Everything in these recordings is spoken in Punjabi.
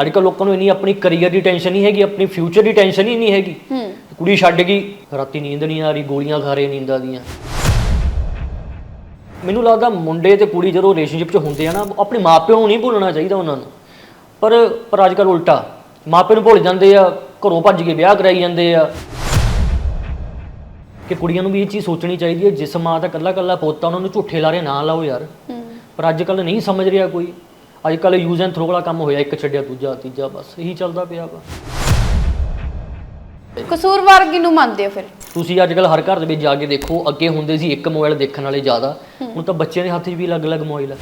ਅੱਜ ਕੱਲ੍ਹ ਲੋਕਾਂ ਨੂੰ ਇੰਨੀ ਆਪਣੀ ਕੈਰੀਅਰ ਦੀ ਟੈਨਸ਼ਨ ਨਹੀਂ ਹੈਗੀ ਆਪਣੀ ਫਿਊਚਰ ਦੀ ਟੈਨਸ਼ਨ ਹੀ ਨਹੀਂ ਹੈਗੀ। ਕੁੜੀ ਛੱਡ ਗਈ ਰਾਤੀ ਨੀਂਦ ਨਹੀਂ ਆ ਰਹੀ ਗੋਲੀਆਂ ਖਾ ਰਹੇ ਨੀਂਦਾਂ ਦੀਆਂ। ਮੈਨੂੰ ਲੱਗਦਾ ਮੁੰਡੇ ਤੇ ਕੁੜੀ ਜਦੋਂ ਰਿਲੇਸ਼ਨਸ਼ਿਪ 'ਚ ਹੁੰਦੇ ਆ ਨਾ ਆਪਣੇ ਮਾਪਿਆਂ ਨੂੰ ਨਹੀਂ ਭੁੱਲਣਾ ਚਾਹੀਦਾ ਉਹਨਾਂ ਨੂੰ। ਪਰ ਪਰ ਅੱਜ ਕੱਲ੍ਹ ਉਲਟਾ ਮਾਪੇ ਨੂੰ ਭੁੱਲ ਜਾਂਦੇ ਆ ਘਰੋਂ ਭੱਜ ਕੇ ਵਿਆਹ ਕਰਾਈ ਜਾਂਦੇ ਆ। ਕਿ ਕੁੜੀਆਂ ਨੂੰ ਵੀ ਇਹ ਚੀਜ਼ ਸੋਚਣੀ ਚਾਹੀਦੀ ਹੈ ਜਿਸ ਮਾਂ ਦਾ ਕੱਲਾ ਕੱਲਾ ਪੁੱਤ ਉਹਨਾਂ ਨੂੰ ਝੂਠੇ ਲਾਰੇ ਨਾ ਲਾਓ ਯਾਰ। ਪਰ ਅੱਜ ਕੱਲ੍ਹ ਨਹੀਂ ਸਮਝ ਰਿਹਾ ਕੋਈ। ਅੱਜ ਕੱਲ੍ਹ ਯੂਜ਼ ਐਂਡ ਥਰੋ ਵਾਲਾ ਕੰਮ ਹੋਇਆ ਇੱਕ ਛੱਡਿਆ ਦੂਜਾ ਤੀਜਾ ਬਸ ਇਹੀ ਚੱਲਦਾ ਪਿਆ ਵਾ। ਕਸੂਰਵਾਰ ਕਿਹਨੂੰ ਮੰਨਦੇ ਹੋ ਫਿਰ? ਤੁਸੀਂ ਅੱਜ ਕੱਲ੍ਹ ਹਰ ਘਰ ਦੇ ਵਿੱਚ ਜਾ ਕੇ ਦੇਖੋ ਅੱਗੇ ਹੁੰਦੇ ਸੀ ਇੱਕ ਮੋਬਾਈਲ ਦੇਖਣ ਵਾਲੇ ਜ਼ਿਆਦਾ ਹੁਣ ਤਾਂ ਬੱਚਿਆਂ ਦੇ ਹੱਥ 'ਚ ਵੀ ਅਲੱਗ-ਅਲੱਗ ਮੋਬਾਈਲ ਆ।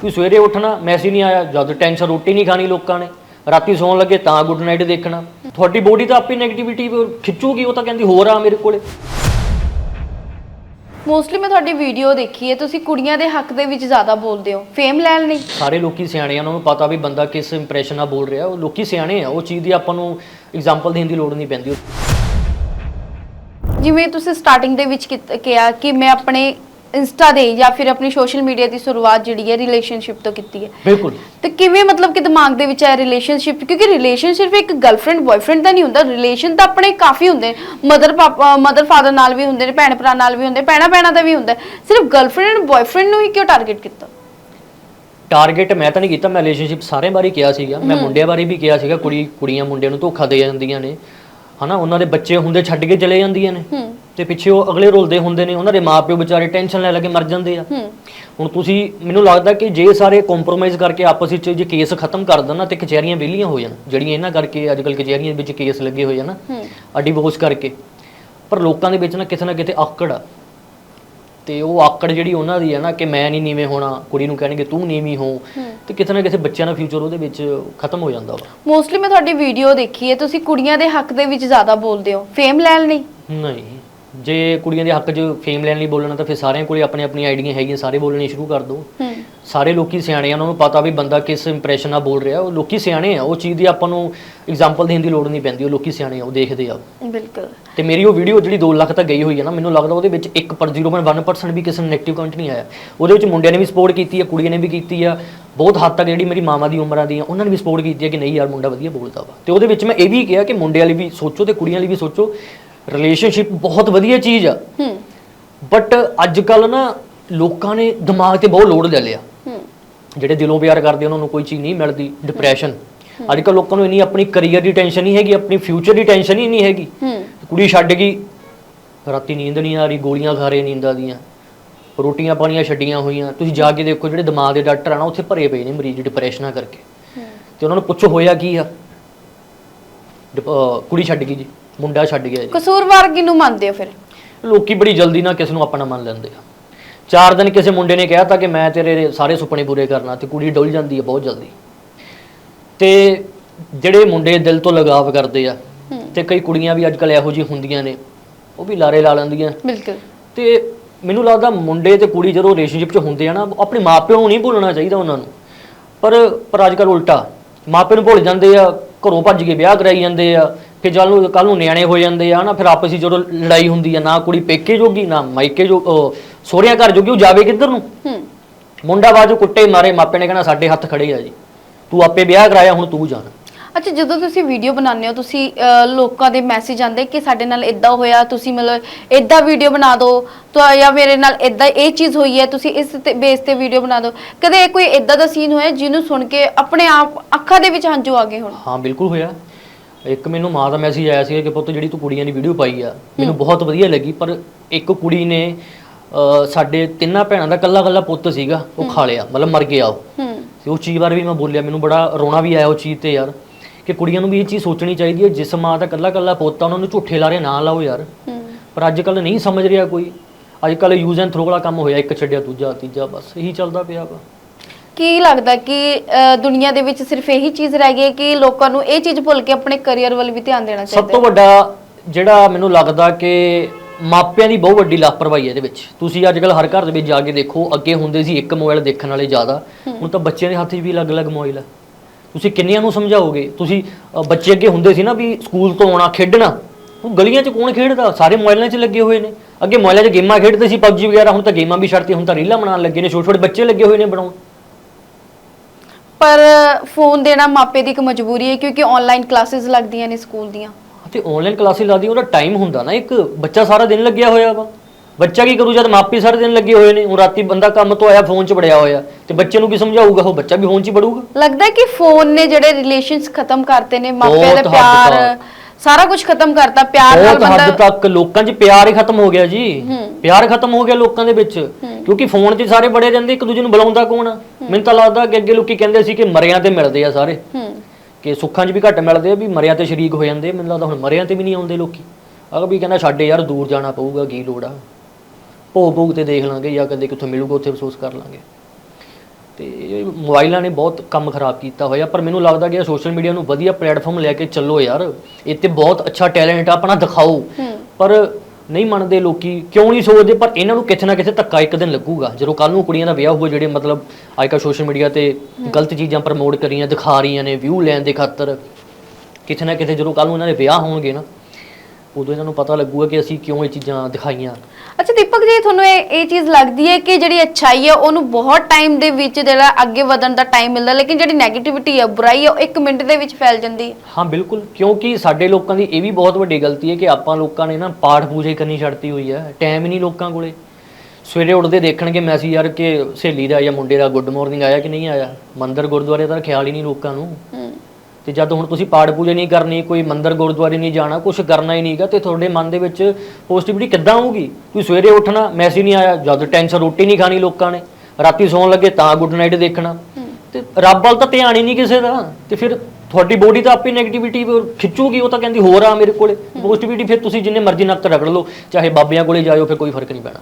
ਕੋਈ ਸਵੇਰੇ ਉੱਠਣਾ ਮੈਸੇਜ ਨਹੀਂ ਆਇਆ ਜਦ ਟੈਨਸ਼ਨ ਰੋਟੀ ਨਹੀਂ ਖਾਣੀ ਲੋਕਾਂ ਨੇ ਰਾਤੀ ਸੌਣ ਲੱਗੇ ਤਾਂ ਗੁੱਡ ਨਾਈਟ ਦੇਖਣਾ। ਤੁਹਾਡੀ ਬੋਡੀ ਤਾਂ ਆਪੇ ਨੈਗੇਟਿਵਿਟੀ ਖਿੱਚੂਗੀ ਉਹ ਤਾਂ ਕਹਿੰਦੀ ਹੋਰ ਆ ਮੇਰੇ ਕੋਲੇ। ਮੋਸਟਲੀ ਮੈਂ ਤੁਹਾਡੀ ਵੀਡੀਓ ਦੇਖੀ ਹੈ। ਤੁਸੀਂ ਕੁੜੀਆਂ ਦੇ ਹੱਕ ਦੇ ਵਿੱਚ ਜ਼ਿਆਦਾ ਬੋਲਦੇ ਹੋ। ਫੇਮ ਲੈਣ ਲਈ। ਸਾਰੇ ਲੋਕੀ ਸਿਆਣੇ ਆ ਉਹਨਾਂ ਨੂੰ ਪਤਾ ਵੀ ਬੰਦਾ ਕਿਸ ਇੰਪ੍ਰੈਸ਼ਨ ਨਾਲ ਬੋਲ ਰਿਹਾ। ਉਹ ਲੋਕੀ ਸਿਆਣੇ ਆ ਉਹ ਚੀਜ਼ ਦੀ ਆਪਾਂ ਨੂੰ ਐਗਜ਼ਾਮਪਲ ਦੇਣ ਦੀ ਲੋੜ ਨਹੀਂ ਪੈਂਦੀ। ਜਿਵੇਂ ਤੁਸੀਂ ਸਟਾਰਟਿੰਗ ਦੇ ਵਿੱਚ ਕੀਤ- ਕਿਹਾ ਕਿ ਮੈਂ ਆਪਣੇ ਇੰਸਟਾ ਦੇ ਜਾਂ ਫਿਰ ਆਪਣੀ ਸੋਸ਼ਲ ਮੀਡੀਆ ਦੀ ਸ਼ੁਰੂਆਤ ਜਿਹੜੀ ਹੈ ਰਿਲੇਸ਼ਨਸ਼ਿਪ ਤੋਂ ਕੀਤੀ ਹੈ। ਬਿਲਕੁਲ। ਤੇ ਕਿਵੇਂ ਮਤਲਬ ਕਿ ਦਿਮਾਗ ਦੇ ਵਿੱਚ ਆਇਆ ਰਿਲੇਸ਼ਨਸ਼ਿਪ ਕਿਉਂਕਿ ਰਿਲੇਸ਼ਨਸ਼ਿਪ ਇੱਕ ਗਰਲਫ੍ਰੈਂਡ ਬॉयਫ੍ਰੈਂਡ ਦਾ ਨਹੀਂ ਹੁੰਦਾ। ਰਿਲੇਸ਼ਨ ਤਾਂ ਆਪਣੇ ਕਾਫੀ ਹੁੰਦੇ ਮਦਰ ਪਾਪਾ ਮਦਰ ਫਾਦਰ ਨਾਲ ਵੀ ਹੁੰਦੇ ਨੇ ਭੈਣ ਭਰਾ ਨਾਲ ਵੀ ਹੁੰਦੇ ਭੈਣਾ ਭੈਣਾ ਦਾ ਵੀ ਹੁੰਦਾ। ਹੈ। ਸਿਰਫ ਗਰਲਫ੍ਰੈਂਡ ਐਂਡ ਬॉयਫ੍ਰੈਂਡ ਨੂੰ ਹੀ ਕਿਉਂ ਟਾਰਗੇਟ ਕੀਤਾ? ਟਾਰਗੇਟ ਮੈਂ ਤਾਂ ਨਹੀਂ ਕੀਤਾ। ਮੈਂ ਰਿਲੇਸ਼ਨਸ਼ਿਪ ਸਾਰਿਆਂ ਬਾਰੇ ਕਿਹਾ ਸੀਗਾ। ਮੈਂ ਮੁੰਡਿਆਂ ਬਾਰੇ ਵੀ ਕਿਹਾ ਸੀਗਾ। ਕੁੜੀ ਕੁੜੀਆਂ ਮੁੰਡਿਆਂ ਨੂੰ ਧੋਖਾ ਦੇ ਜਾਂਦੀਆਂ ਨੇ। ਹਨਾ ਉਹਨਾਂ ਦੇ ਬੱਚੇ ਹੁੰਦੇ ਛੱਡ ਕੇ ਚਲੇ ਜਾਂਦੀਆਂ ਨੇ। ਹੂੰ ਤੇ ਪਿੱਛੇ ਉਹ ਅਗਲੇ ਰੋਲਦੇ ਹੁੰਦੇ ਨੇ ਉਹਨਾਂ ਦੇ ਮਾਪਿਓ ਵਿਚਾਰੇ ਟੈਨਸ਼ਨ ਲੈ ਲੈ ਕੇ ਮਰ ਜਾਂਦੇ ਆ। ਹੁਣ ਤੁਸੀਂ ਮੈਨੂੰ ਲੱਗਦਾ ਕਿ ਜੇ ਸਾਰੇ ਕੰਪਰੋਮਾਈਜ਼ ਕਰਕੇ ਆਪਸ ਵਿੱਚ ਜੇ ਕੇਸ ਖਤਮ ਕਰ ਦੇਣ ਤੇ ਕਚਹਿਰੀਆਂ ਵਿਹਲੀਆਂ ਹੋ ਜਾਣ। ਜਿਹੜੀਆਂ ਇਹਨਾਂ ਕਰਕੇ ਅੱਜ ਕੱਲ ਕਚਹਿਰੀਆਂ ਵਿੱਚ ਕੇਸ ਲੱਗੇ ਹੋਏ ਆ ਨਾ ਆ ਡਿਵੋਰਸ ਕਰਕੇ। ਪਰ ਲੋਕਾਂ ਦੇ ਵਿੱਚ ਨਾ ਕਿਤੇ ਨਾ ਕਿਤੇ ਆਕੜ ਆ। ਤੇ ਉਹ ਆਕੜ ਜਿਹੜੀ ਉਹਨਾਂ ਦੀ ਹੈ ਨਾ ਕਿ ਮੈਂ ਨਹੀਂ ਨੀਵੇਂ ਹੋਣਾ ਕੁੜੀ ਨੂੰ ਕਹਿਣਗੇ ਤੂੰ ਨੀਵੀਂ ਹੋ ਤੇ ਕਿਤੇ ਨਾ ਕਿਤੇ ਬੱਚਿਆਂ ਦਾ ਫਿਊਚਰ ਉਹਦੇ ਵਿੱਚ ਖਤਮ ਹੋ ਜਾਂਦਾ ਵਾ। ਮੋਸਟਲੀ ਮੈਂ ਤੁਹਾਡੀ ਵੀਡੀਓ ਦੇਖੀ ਹੈ ਤੁਸੀਂ ਕੁੜੀਆਂ ਦੇ ਹੱਕ ਦੇ ਵਿੱਚ ਜ਼ਿਆਦਾ ਬੋਲਦੇ ਹੋ। ਫੇਮ ਲੈਣ ਲਈ? ਨਹੀਂ। ਜੇ ਕੁੜੀਆਂ ਦੇ ਹੱਕ 'ਚ ਫੇਮ ਲੈਣ ਲਈ ਬੋਲਣਾ ਤਾਂ ਫਿਰ ਸਾਰਿਆਂ ਕੋਲੇ ਆਪਣੀ ਆਪਣੀ ਆਈਡੀਆਂ ਹੈਗੀਆਂ ਸਾਰੇ ਬੋਲਣੇ ਸ਼ੁਰੂ ਕਰ ਹੂੰ। ਸਾਰੇ ਲੋਕੀ ਸਿਆਣੇ ਆ ਉਹਨਾਂ ਨੂੰ ਪਤਾ ਵੀ ਬੰਦਾ ਕਿਸ ਇੰਪ੍ਰੈਸ਼ਨ ਨਾਲ ਬੋਲ ਰਿਹਾ। ਉਹ ਲੋਕੀ ਸਿਆਣੇ ਆ ਉਹ ਚੀਜ਼ ਦੀ ਆਪਾਂ ਨੂੰ ਐਗਜ਼ਾਮਪਲ ਦੇਣ ਦੀ ਲੋੜ ਨਹੀਂ ਪੈਂਦੀ ਉਹ ਲੋਕੀ ਸਿਆਣੇ ਆ ਉਹ ਦੇਖਦੇ ਆ। ਬਿਲਕੁਲ। ਤੇ ਮੇਰੀ ਉਹ ਵੀਡੀਓ ਜਿਹੜੀ 2 ਲੱਖ ਤੱਕ ਗਈ ਹੋਈ ਹੈ ਨਾ ਮੈਨੂੰ ਲੱਗਦਾ ਉਹਦੇ ਵਿੱਚ 1.01% ਵੀ ਕਿਸੇ ਨੈਗੇਟਿਵ ਕਮੈਂਟ ਨਹੀਂ ਆਇਆ। ਉਹਦੇ ਵਿੱਚ ਮੁੰਡਿਆਂ ਨੇ ਵੀ ਸਪੋਰਟ ਕੀਤੀ ਹੈ ਕੁੜੀਆਂ ਨੇ ਵੀ ਕੀਤੀ ਆ। ਬਹੁਤ ਹੱਦ ਤੱਕ ਜਿਹੜੀ ਮੇਰੀ ਮਾਮਾ ਦੀ ਉਮਰਾਂ ਦੀ ਆ ਉਹਨਾਂ ਨੇ ਵੀ ਸਪੋਰਟ ਕੀਤੀ ਹੈ ਕਿ ਨਹੀਂ ਯਾਰ ਮੁੰਡਾ ਵਧੀਆ ਬੋਲਦਾ ਵਾ। ਤੇ ਉਹਦੇ ਵਿੱਚ ਮੈਂ ਇਹ ਵੀ ਕਿਹਾ ਕਿ ਮੁੰਡੇ ਵਾਲੀ ਵੀ ਸੋਚੋ ਤੇ ਕੁੜੀਆਂ ਵਾਲੀ ਵੀ ਸੋਚੋ। ਰਿਲੇਸ਼ਨਸ਼ਿਪ ਬਹੁਤ ਵਧੀਆ ਚੀਜ਼ ਆ। ਹੂੰ। ਬਟ ਅੱਜ ਕੱਲ ਨਾ ਲੋਕਾਂ ਨੇ ਦਿਮਾਗ ਤੇ ਬਹੁਤ ਲੋਡ ਲੈ ਲਿਆ। ਹੂੰ। ਜਿਹੜੇ ਦਿਲੋਂ ਪਿਆਰ ਕਰਦੇ ਉਹਨਾਂ ਨੂੰ ਕੋਈ ਚੀਜ਼ ਨਹੀਂ ਮਿਲਦੀ ਡਿਪਰੈਸ਼ਨ ਅੱਜ ਕੱਲ ਲੋਕਾਂ ਨੂੰ ਇੰਨੀ ਆਪਣੀ ਕੈਰੀਅਰ ਦੀ ਟੈਨਸ਼ਨ ਨਹੀਂ ਹੈਗੀ ਆਪਣੀ ਫਿਊਚਰ ਦੀ ਟੈਨਸ਼ਨ ਹੀ ਨਹੀਂ ਹੈਗੀ। ਕੁੜੀ ਛੱਡ ਗਈ ਰਾਤੀ ਨੀਂਦ ਨਹੀਂ ਆ ਰਹੀ ਗੋਲੀਆਂ ਖਾ ਰਹੇ ਨੀਂਦਾਂ ਦੀਆਂ। ਰੋਟੀਆਂ ਪਾਣੀਆਂ ਛੱਡੀਆਂ ਹੋਈਆਂ। ਤੁਸੀਂ ਜਾ ਕੇ ਦੇਖੋ ਜਿਹੜੇ ਦਿਮਾਗ ਦੇ ਡਾਕਟਰ ਆ ਨਾ ਉੱਥੇ ਭਰੇ ਪਏ ਨੇ ਮਰੀਜ਼ ਡਿਪਰੈਸ਼ਨਾਂ ਕਰਕੇ। ਤੇ ਉਹਨਾਂ ਨੂੰ ਪੁੱਛੋ ਹੋਇਆ ਕੀ ਆ? ਕੁੜੀ ਛੱਡ ਗਈ ਜੀ। ਮੁੰਡਾ ਛੱਡ ਗਿਆ ਜੀ। ਕਸੂਰਵਾਰ ਕਿਹਨੂੰ ਮੰਨਦੇ ਹੋ ਫਿਰ? ਲੋਕੀ ਬੜੀ ਜਲਦੀ ਨਾ ਕਿਸ ਨੂੰ ਆਪਣਾ ਮੰਨ ਲੈਂਦੇ ਆ। ਚਾਰ ਦਿਨ ਕਿਸੇ ਮੁੰਡੇ ਨੇ ਕਿਹਾ ਤਾਂ ਕਿ ਮੈਂ ਤੇਰੇ ਸਾਰੇ ਸੁਪਨੇ ਪੂਰੇ ਕਰਨਾ ਤੇ ਕੁੜੀ ਡੁੱਲ ਜਾਂਦੀ ਹੈ ਬਹੁਤ ਜਲਦੀ। ਤੇ ਜਿਹੜੇ ਮੁੰਡੇ ਦਿਲ ਤੋਂ ਲਗਾਵ ਕਰਦੇ ਆ ਤੇ ਕਈ ਕੁੜੀਆਂ ਵੀ ਅੱਜ ਕੱਲ ਇਹੋ ਜਿਹੀ ਹੁੰਦੀਆਂ ਨੇ ਉਹ ਵੀ ਲਾਰੇ ਲਾ ਲੈਂਦੀਆਂ। ਬਿਲਕੁਲ। ਤੇ ਮੈਨੂੰ ਲੱਗਦਾ ਮੁੰਡੇ ਤੇ ਕੁੜੀ ਜਦੋਂ ਰਿਲੇਸ਼ਨਸ਼ਿਪ 'ਚ ਹੁੰਦੇ ਆ ਨਾ ਆਪਣੇ ਮਾਪਿਆਂ ਨੂੰ ਨਹੀਂ ਭੁੱਲਣਾ ਚਾਹੀਦਾ ਉਹਨਾਂ ਨੂੰ। ਪਰ ਪਰ ਅੱਜ ਕੱਲ ਉਲਟਾ ਮਾਪੇ ਨੂੰ ਭੁੱਲ ਜਾਂਦੇ ਆ ਘਰੋਂ ਭੱਜ ਕੇ ਵਿਆਹ ਕਰਾਈ ਜਾਂਦੇ ਆ ਫਿਰ ਜਦ ਨੂੰ ਕੱਲ ਨੂੰ ਨਿਆਣੇ ਹੋ ਜਾਂਦੇ ਆ ਨਾ ਫਿਰ ਆਪਸ ਵਿੱਚ ਜਦੋਂ ਲੜਾਈ ਹੁੰਦੀ ਆ ਨਾ ਕੁੜੀ ਪੇਕੇ ਜੋਗੀ ਨਾ ਮਾਇਕੇ ਜੋ ਅਹ ਸਹੁਰਿਆਂ ਘਰ ਜੋਗੀ ਉਹ ਜਾਵੇ ਕਿੱਧਰ ਨੂੰ? ਹੂੰ। ਮੁੰਡਾ ਬਾਜੂ ਕੁੱਟੇ ਮਾਰੇ ਮਾਪੇ ਨੇ ਕਹਿਣਾ ਸਾਡੇ ਹੱਥ ਖੜੇ ਆ ਜੀ। ਤੂੰ ਆਪੇ ਵਿਆਹ ਕਰਾਇਆ ਹੁਣ ਤੂੰ ਜਾਣ। ਅੱਛਾ ਜਦੋਂ ਤੁਸੀਂ ਵੀਡੀਓ ਬਣਾਉਂਦੇ ਹੋ ਤੁਸੀਂ ਅਹ, ਲੋਕਾਂ ਦੇ ਮੈਸੇਜ ਆਉਂਦੇ ਕਿ ਸਾਡੇ ਨਾਲ ਇਦਾਂ ਹੋਇਆ ਤੁਸੀਂ ਮਤਲਬ ਇਦਾਂ ਵੀਡੀਓ ਬਣਾ ਦਿਓ ਤਾਂ ਜਾਂ ਮੇਰੇ ਨਾਲ ਇਦਾਂ ਇਹ ਚੀਜ਼ ਹੋਈ ਹੈ ਤੁਸੀਂ ਇਸ ਤੇ ਬੇਸ ਤੇ ਵੀਡੀਓ ਬਣਾ ਦਿਓ ਕਦੇ ਕੋਈ ਇਦਾਂ ਦਾ ਸੀਨ ਹੋਇਆ ਜਿਹਨੂੰ ਸੁਣ ਕੇ ਆਪਣੇ ਆਪ ਅੱਖਾਂ ਦੇ ਵਿੱਚ ਹੰਝੂ ਆ ਗਏ ਹੋਣ? ਹਾਂ ਬਿਲਕੁਲ ਹੋਇਆ। ਇੱਕ ਮੈਨੂੰ ਮਾਂ ਦਾ ਮੈਸੇਜ ਆਇਆ ਸੀ ਕਿ ਪੁੱਤ ਜਿਹੜੀ ਤੂੰ ਕੁੜੀਆਂ ਦੀ ਵੀਡੀਓ ਪਾਈ ਆ ਮੈਨੂੰ ਬਹੁਤ ਵਧੀਆ ਲੱਗੀ ਪਰ ਇੱਕ ਕੁੜੀ ਨੇ ਅਹ, ਸਾਡੇ ਤਿੰਨਾਂ ਭੈਣਾਂ ਦਾ ਕੱਲਾ ਕੱਲਾ ਪੁੱਤ ਸੀਗਾ ਉਹ ਖਾ ਲਿਆ ਮਤਲਬ ਮਰ ਗਿਆ ਉਹ। ਤੇ ਉਹ ਚੀਜ਼ ਬਾਰੇ ਵੀ ਮੈਂ ਬੋਲਿਆ ਮੈਨੂੰ ਬੜਾ ਰੋਣਾ ਵੀ ਆਇਆ ਉਹ ਚੀਜ਼ ਤੇ ਯਾਰ ਕਿ ਕੁੜੀਆਂ ਨੂੰ ਵੀ ਇਹ ਚੀਜ਼ ਸੋਚਣੀ ਚਾਹੀਦੀ ਹੈ ਜਿਸ ਮਾਂ ਦਾ ਕੱਲਾ ਕੱਲਾ ਪੁੱਤ ਆ ਉਹਨਾਂ ਨੂੰ ਝੂਠੇ ਲਾਰੇ ਨਾ ਲਾਓ ਯਾਰ। ਪਰ ਅੱਜ ਕੱਲ ਨਹੀਂ ਸਮਝ ਰਿਹਾ ਕੋਈ ਅੱਜ ਕੱਲ ਯੂਜ਼ ਐਂਡ ਥਰੋ ਵਾਲਾ ਕੰਮ ਹੋਇਆ ਇੱਕ ਛੱਡਿਆ ਦੂਜਾ ਤੀਜਾ ਬਸ ਇਹੀ ਚੱਲਦਾ ਪਿਆ ਵਾ। ਕੀ ਲੱਗਦਾ ਕਿ ਅਹ, ਦੁਨੀਆ ਦੇ ਵਿੱਚ ਸਿਰਫ ਇਹੀ ਚੀਜ਼ ਰਹਿ ਗਈ ਹੈ ਕਿ ਲੋਕਾਂ ਨੂੰ ਇਹ ਚੀਜ਼ ਭੁੱਲ ਕੇ ਆਪਣੇ ਕੈਰੀਅਰ ਵੱਲ ਵੀ ਧਿਆਨ ਦੇਣਾ ਸਭ ਚਾਹੀਦਾ ਤੋਂ ਵੱਡਾ ਜਿਹੜਾ ਮੈਨੂੰ ਲੱਗਦਾ ਕਿ ਮਾਪਿਆਂ ਦੀ ਬਹੁਤ ਵੱਡੀ ਲਾਪਰਵਾਹੀ ਹੈ ਇਹਦੇ ਵਿੱਚ। ਤੁਸੀਂ ਅੱਜ ਕੱਲ ਹਰ ਘਰ ਦੇ ਵਿੱਚ ਜਾ ਕੇ ਦੇਖੋ ਅੱਗੇ ਹੁੰਦੇ ਸੀ ਇੱਕ ਮੋਬਾਈਲ ਦੇਖਣ ਵਾਲੇ ਜ਼ਿਆਦਾ। ਹੁਣ ਤਾਂ ਬੱਚਿਆਂ ਦੇ ਹੱਥ 'ਚ ਵੀ ਅਲੱਗ-ਅਲੱਗ ਮੋਬਾਈਲ ਆ। ਤੁਸੀਂ ਕਿੰਨਿਆਂ ਨੂੰ ਸਮਝਾਓਗੇ? ਤੁਸੀਂ ਅ, ਬੱਚੇ ਅੱਗੇ ਹੁੰਦੇ ਸੀ ਨਾ ਵੀ ਸਕੂਲ ਤੋਂ ਆਉਣਾ ਖੇਡਣਾ। ਹੁਣ ਗਲੀਆਂ 'ਚ ਕੌਣ ਖੇਡਦਾ? ਸਾਰੇ ਮੋਬਾਈਲਾਂ 'ਚ ਲੱਗੇ ਹੋਏ ਨੇ। ਅੱਗੇ ਮੋਬਾਈਲਾਂ 'ਚ ਗੇਮਾਂ ਖੇਡਦੇ ਸੀ ਪਬਜੀ ਵਗੈਰਾ ਹੁਣ ਤਾਂ ਗੇਮਾਂ ਵੀ ਛੱਡਤੀ ਹੁਣ ਤਾਂ ਰੀਲਾਂ ਬਣਾਉਣ ਲੱਗੇ ਨੇ ਛੋਟੇ ਛੋਟੇ ਬੱਚੇ ਲੱਗੇ ਹੋਏ ਨੇ ਬਣਾਉਣ। ਪਰ ਫੋਨ ਦੇਣਾ ਮਾਪੇ ਦੀ ਇੱਕ ਮਜਬੂਰੀ ਹੈ ਕਿਉਂਕਿ ਆਨਲਾਈਨ ਕਲਾਸਿਸ ਲੱਗਦੀਆਂ ਨੇ ਸਕੂਲ ਦੀਆਂ। ਤੇ ਆਨਲਾਈਨ ਕਲਾਸਿਸ ਲੱਗਦੀ ਉਹਦਾ ਟਾਈਮ ਹੁੰਦਾ ਨਾ ਇੱਕ ਬੱਚਾ ਸਾਰਾ ਦਿਨ ਲੱਗਿਆ ਹੋਇਆ ਵਾ। ਬੱਚਾ ਕੀ ਕਰੂ ਜਦ ਮਾਪੇ ਸਾਰੇ ਦਿਨ ਲੱਗੇ ਹੋਏ ਨੇ ਉਹ ਰਾਤੀ ਬੰਦਾ ਕੰਮ ਤੋਂ ਆਇਆ ਫੋਨ 'ਚ ਵੜਿਆ ਹੋਇਆ ਤੇ ਬੱਚੇ ਨੂੰ ਕੀ ਸਮਝਾਊਗਾ ਉਹ ਬੱਚਾ ਵੀ ਫੋਨ 'ਚ ਹੀ ਵੜੂਗਾ। ਲੱਗਦਾ ਹੈ ਕਿ ਫੋਨ ਨੇ ਜਿਹੜੇ ਰਿਲੇਸ਼ਨਸ ਖਤਮ ਕਰਤੇ ਨੇ ਮਾਪਿਆਂ ਦਾ ਬਹੁਤ ਹੱਦ ਪਿਆਰ ਸਾਰਾ ਕੁਝ ਖਤਮ ਕਰਤਾ ਪਿਆਰ ਨਾਲ ਬਹੁਤ ਹੱਦ ਬੰਦਾ ਤੱਕ ਲੋਕਾਂ 'ਚ ਪਿਆਰ ਹੀ ਖਤਮ ਹੋ ਗਿਆ ਜੀ। ਪਿਆਰ ਖਤਮ ਹੋ ਗਿਆ ਲੋਕਾਂ ਦੇ ਵਿੱਚ ਕਿਉਂਕਿ ਫੋਨ 'ਚ ਸਾਰੇ ਬੜੇ ਰਹਿੰਦੇ ਇੱਕ ਦੂਜੇ ਨੂੰ ਬੁਲਾਉਂਦਾ ਕੌਣ ਆ? ਮੈਨੂੰ ਤਾਂ ਲੱਗਦਾ ਕਿ ਅੱਗੇ ਲੋਕੀ ਕਹਿੰਦੇ ਸੀ ਕਿ ਮਰਿਆਂ ਤੇ ਮਿਲਦੇ ਆ ਸਾਰੇ। ਹੂੰ। ਕਿ ਸੁੱਖਾਂ 'ਚ ਵੀ ਘੱਟ ਮਿਲਦੇ ਆ ਵੀ ਮਰਿਆਂ ਤੇ ਸ਼ਰੀਕ ਹੋ ਜਾਂਦੇ ਆ। ਮੈਨੂੰ ਲੱਗਦਾ ਹੁਣ ਮਰਿਆਂ ਤੇ ਵੀ ਨਹੀਂ ਆਉਂਦੇ ਲੋਕੀ। ਅਗਰ ਵੀ ਕਹਿੰਦਾ ਛੱਡੇ ਯਾਰ ਦੂਰ ਜਾਣਾ ਪਊਗਾ ਕੀ ਲੋੜ ਆ? ਭੋਗ ਭੋਗ ਤੇ ਦੇਖ ਲਾਂਗੇ ਜਾਂ ਕਦੇ ਕਿੱਥੋਂ ਮਿਲੂਗਾ ਉੱਥੇ ਅਫਸੋਸ ਕਰ ਲਾਂਗੇ। ਤੇ ਇਹ ਮੋਬਾਈਲਾਂ ਨੇ ਬਹੁਤ ਕੰਮ ਖਰਾਬ ਕੀਤਾ ਹੋਇਆ ਪਰ ਮੈਨੂੰ ਲੱਗਦਾ ਕਿ ਸੋਸ਼ਲ ਮੀਡੀਆ ਨੂੰ ਵਧੀਆ ਪਲੇਟਫਾਰਮ ਲੈ ਕੇ ਚੱਲੋ ਯਾਰ। ਇਹ ਤੇ ਬਹੁਤ ਅੱਛਾ ਟੈਲੈਂਟ ਆ ਆਪਣਾ ਦਿਖਾਓ। ਪਰ ਨਹੀਂ ਮੰਨਦੇ ਲੋਕੀ ਕਿਉਂ ਨਹੀਂ ਸੋਚਦੇ? ਪਰ ਇਹਨਾਂ ਨੂੰ ਕਿਤੇ ਨਾ ਕਿਤੇ ਧੱਕਾ ਇੱਕ ਦਿਨ ਲੱਗੂਗਾ। ਜਦੋਂ ਕੱਲ ਨੂੰ ਕੁੜੀਆਂ ਦਾ ਵਿਆਹ ਹੋਊਗਾ ਜਿਹੜੇ ਮਤਲਬ ਅੱਜਕੱਲ ਸੋਸ਼ਲ ਮੀਡੀਆ ਤੇ ਗਲਤ ਚੀਜ਼ਾਂ ਪ੍ਰਮੋਟ ਕਰੀਆਂ ਦਿਖਾ ਰਹੀਆਂ ਨੇ ਵਿਊ ਲੈਣ ਦੇ ਖਾਤਰ ਕਿਤੇ ਨਾ ਕਿਤੇ ਜਦੋਂ ਕੱਲ ਨੂੰ ਇਹਨਾਂ ਦੇ ਵਿਆਹ ਹੋਣਗੇ ਨਾ ਉਦੋਂ ਇਹਨਾਂ ਨੂੰ ਪਤਾ ਲੱਗੂਗਾ ਕਿ ਅਸੀਂ ਕਿਉਂ ਇਹ ਚੀਜ਼ਾਂ ਦਿਖਾਈਆਂ। ਅੱਛਾ ਦੀਪਕ ਜੀ ਤੁਹਾਨੂੰ ਇਹ ਇਹ ਚੀਜ਼ ਲੱਗਦੀ ਹੈ ਕਿ ਜਿਹੜੀ ਅੱਛਾਈ ਹੈ ਉਹਨੂੰ ਬਹੁਤ ਟਾਈਮ ਦੇ ਵਿੱਚ ਜਿਹੜਾ ਅੱਗੇ ਵਧਣ ਦਾ ਟਾਈਮ ਮਿਲਦਾ ਲੇਕਿਨ ਜਿਹੜੀ 네ਗੇਟਿਵਿਟੀ ਹੈ ਬੁਰਾਈ ਹੈ ਉਹ 1 ਮਿੰਟ ਦੇ ਵਿੱਚ ਫੈਲ ਜਾਂਦੀ ਹੈ। ਹਾਂ ਬਿਲਕੁਲ ਕਿਉਂਕਿ ਸਾਡੇ ਲੋਕਾਂ ਦੀ ਇਹ ਵੀ ਬਹੁਤ ਵੱਡੀ ਗਲਤੀ ਹੈ ਕਿ ਆਪਾਂ ਲੋਕਾਂ ਨੇ ਨਾ ਪਾਠ ਪੂਜਾ ਹੀ ਕਰਨੀ ਛੱਡਤੀ ਹੋਈ ਹੈ ਟਾਈਮ ਹੀ ਨਹੀਂ ਲੋਕਾਂ ਕੋਲੇ। ਸਵੇਰੇ ਉੱਠਦੇ ਦੇਖਣਗੇ ਮੈਸੇਜ ਯਾਰ ਕਿ ਸਹੇਲੀ ਦਾ ਜਾਂ ਮੁੰਡੇ ਦਾ ਗੁੱਡ ਮਾਰਨਿੰਗ ਆਇਆ ਕਿ ਨਹੀਂ ਆਇਆ? ਮੰਦਰ ਗੁਰਦੁਆਰੇ ਦਾ ਖਿਆਲ ਹੀ ਨਹੀਂ ਲੋਕਾਂ ਨੂੰ। ਤੇ ਜਦ ਹੁਣ ਤੁਸੀਂ ਪਾਠ ਪੂਜਾ ਨਹੀਂ ਕਰਨੀ ਕੋਈ ਮੰਦਰ ਗੁਰਦੁਆਰੇ ਨਹੀਂ ਜਾਣਾ ਕੁਝ ਕਰਨਾ ਹੀ ਨਹੀਂਗਾ ਤੇ ਤੁਹਾਡੇ ਮਨ ਦੇ ਵਿੱਚ ਪੋਜ਼ਿਟਿਵਿਟੀ ਕਿੱਦਾਂ ਆਊਗੀ? ਤੁਸੀਂ ਸਵੇਰੇ ਉੱਠਣਾ ਮੈਸੇਜ ਨਹੀਂ ਆਇਆ ਜਦ ਟੈਨਸ਼ਨ ਰੋਟੀ ਨਹੀਂ ਖਾਣੀ ਲੋਕਾਂ ਨੇ ਰਾਤੀ ਸੌਣ ਲੱਗੇ ਤਾਂ ਗੁੱਡ ਨਾਈਟ ਦੇਖਣਾ। ਤੇ ਰੱਬ ਵੱਲ ਤਾਂ ਧਿਆਨ ਹੀ ਨਹੀਂ ਕਿਸੇ ਦਾ ਤੇ ਫਿਰ ਤੁਹਾਡੀ ਬੋਡੀ ਤਾਂ ਆਪੇ 네ਗੇਟਿਵਿਟੀ ਖਿੱਚੂਗੀ ਉਹ ਤਾਂ ਕਹਿੰਦੀ ਹੋਰ ਆ ਮੇਰੇ ਕੋਲੇ। ਪੋਜ਼ਿਟਿਵਿਟੀ ਫਿਰ ਤੁਸੀਂ ਜਿੰਨੇ ਮਰਜ਼ੀ ਨੱਕ ਰਗੜ ਲਓ ਚਾਹੇ ਬਾਬਿਆਂ ਕੋਲੇ ਜਾਇਓ ਫਿਰ ਕੋਈ ਫ਼ਰਕ ਨਹੀਂ ਪੈਣਾ।